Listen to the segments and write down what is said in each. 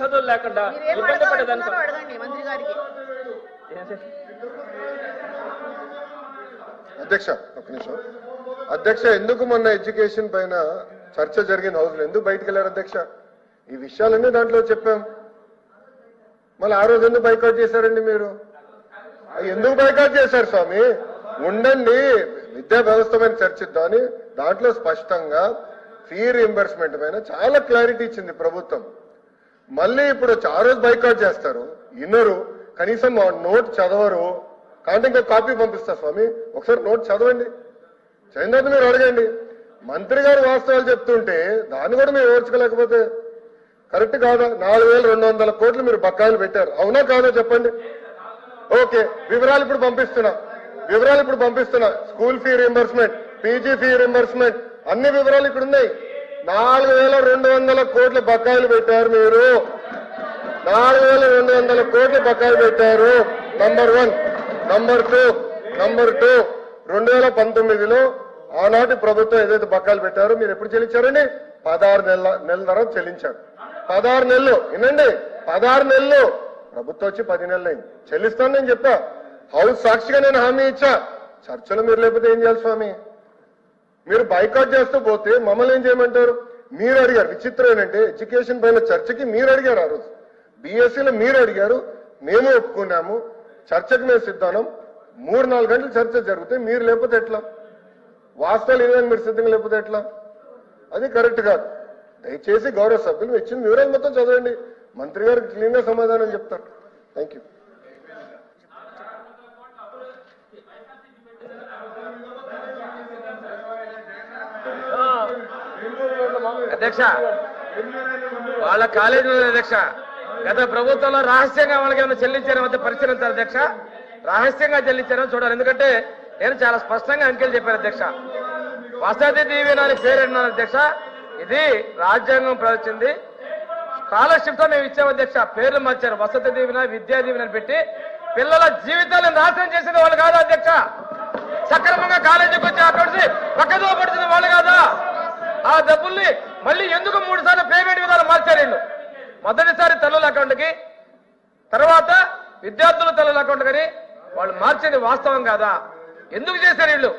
చదువులు లేకుండా ఇబ్బంది పడేదానికి అధ్యక్ష ఒక నిమిషం. అధ్యక్ష ఎందుకు మొన్న ఎడ్యుకేషన్ పైన చర్చ జరిగిన హౌస్ ఎందుకు బయటికి వెళ్ళారు అధ్యక్ష? ఈ విషయాలన్నీ దాంట్లో చెప్పాం. మళ్ళీ ఆ రోజు ఎందుకు బైకౌట్ చేశారండి మీరు? ఎందుకు బైకౌట్ చేశారు స్వామి? ఉండండి విద్యా వ్యవస్థ పైన చర్చిద్దామని దాంట్లో స్పష్టంగా ఫీ రీఎంబర్స్మెంట్ పైన చాలా క్లారిటీ ఇచ్చింది ప్రభుత్వం. మళ్ళీ ఇప్పుడు ఆ రోజు బైకాట్ చేస్తారు. ఇన్నరు కనీసం మా నోట్ చదవరు. కాబట్టి ఇంకా కాపీ పంపిస్తా స్వామి. ఒకసారి నోట్ చదవండి. చదివిన మీరు అడగండి. మంత్రి గారు వాస్తవాలు చెప్తుంటే దాన్ని కూడా మీరు ఓర్చుకోలేకపోతే కరెక్ట్ కాదా? నాలుగు వేల రెండు వందల కోట్లు మీరు బకాయిలు పెట్టారు. అవునా కాదా చెప్పండి? ఓకే. వివరాలు ఇప్పుడు పంపిస్తున్నా. వివరాలు ఇప్పుడు పంపిస్తున్నా. School fee reimbursement PG fee reimbursement అన్ని వివరాలు ఇక్కడ ఉన్నాయి నాలుగు వేల రెండు వందల కోట్ల బకాయిలు పెట్టారు మీరు. నాలుగు వేల రెండు వందల కోట్ల బకాయిలు పెట్టారు. Number one number two number two రెండు వేల పంతొమ్మిదిలో ఆనాటి ప్రభుత్వం ఏదైతే బకాయిలు పెట్టారో మీరు ఎప్పుడు చెల్లించారండి? పదహారు నెలల నెలల తర్వాత చెల్లించారు. పదహారు నెలలు వినండి పదహారు నెలలు. ప్రభుత్వం వచ్చి పది నెలలు అయింది. చెల్లిస్తాను నేను చెప్పా హౌస్ సాక్షిగా నేను హామీ ఇచ్చా. చర్చలు మీరు లేకపోతే ఏం చేయాలి స్వామి? మీరు బైకాట్ చేస్తూ పోతే మమ్మల్ని ఏం చేయమంటారు? మీరు అడిగారు. విచిత్రం ఏంటంటే ఎడ్యుకేషన్ పైన చర్చకి మీరు అడిగారు ఆ రోజు. బీఎస్సీలో మీరు అడిగారు. మేము ఒప్పుకున్నాము. చర్చకు మేము సిద్ధానం మూడు నాలుగు గంటలు చర్చ జరిగితే మీరు లేకపోతే ఎట్లా? వాస్తవాలు ఏదైనా మీరు సిద్ధంగా లేకపోతే ఎట్లా? అది కరెక్ట్ కాదు. దయచేసి గౌరవ సభ్యులు ఇచ్చిన వివరాలు మొత్తం చదవండి. మంత్రి గారు క్లీన్గా సమాధానం చెప్తారు. థ్యాంక్ యూ అధ్యక్ష వాళ్ళ కాలేజీ అధ్యక్ష. గత ప్రభుత్వంలో రహస్యంగా వాళ్ళకి ఏమైనా చెల్లించారో మధ్య పరిశీలించారు అధ్యక్ష? రహస్యంగా చెల్లించారని చూడాలి. ఎందుకంటే నేను చాలా స్పష్టంగా అంకెలు చెప్పాను అధ్యక్ష. వసతి దీవెన అని పేరు అన్నాను అధ్యక్ష. ఇది రాజ్యాంగం ప్రవచింది స్కాలర్షిప్తో మేము ఇచ్చాము అధ్యక్ష. పేర్లు మార్చారు. వసతి దీవెన విద్యా దీవెన పెట్టి పిల్లల జీవితాలను నాశనం చేసిన వాళ్ళు కాదా అధ్యక్ష? సక్రమంగా కాలేజీకి వచ్చి అక్కడ పక్కదో పడుతున్న వాళ్ళు కాదా? ఆ డబ్బుల్ని మళ్ళీ ఎందుకు మూడు సార్లు పేమెంట్ విధాలు మార్చారు వీళ్ళు? మొదటిసారి తల్లుల అకౌంట్కి తర్వాత విద్యార్థుల తల్లుల అకౌంట్ కానీ వాళ్ళు మార్చేది వాస్తవం కాదా? ఎందుకు చేశారు వీళ్ళు?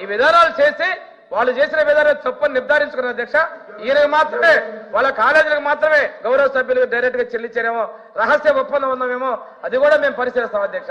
ఈ విధానాలు చేసి వాళ్ళు చేసిన విధానం తప్పని నిర్ధారించుకున్న అధ్యక్ష ఈయనకు మాత్రమే వాళ్ళ కాలేజీలకు మాత్రమే గౌరవ సభ్యులకు డైరెక్ట్గా చెల్లించారేమో రహస్య ఒప్పందం ఉందామేమో అది కూడా మేము పరిశీలిస్తాం అధ్యక్ష.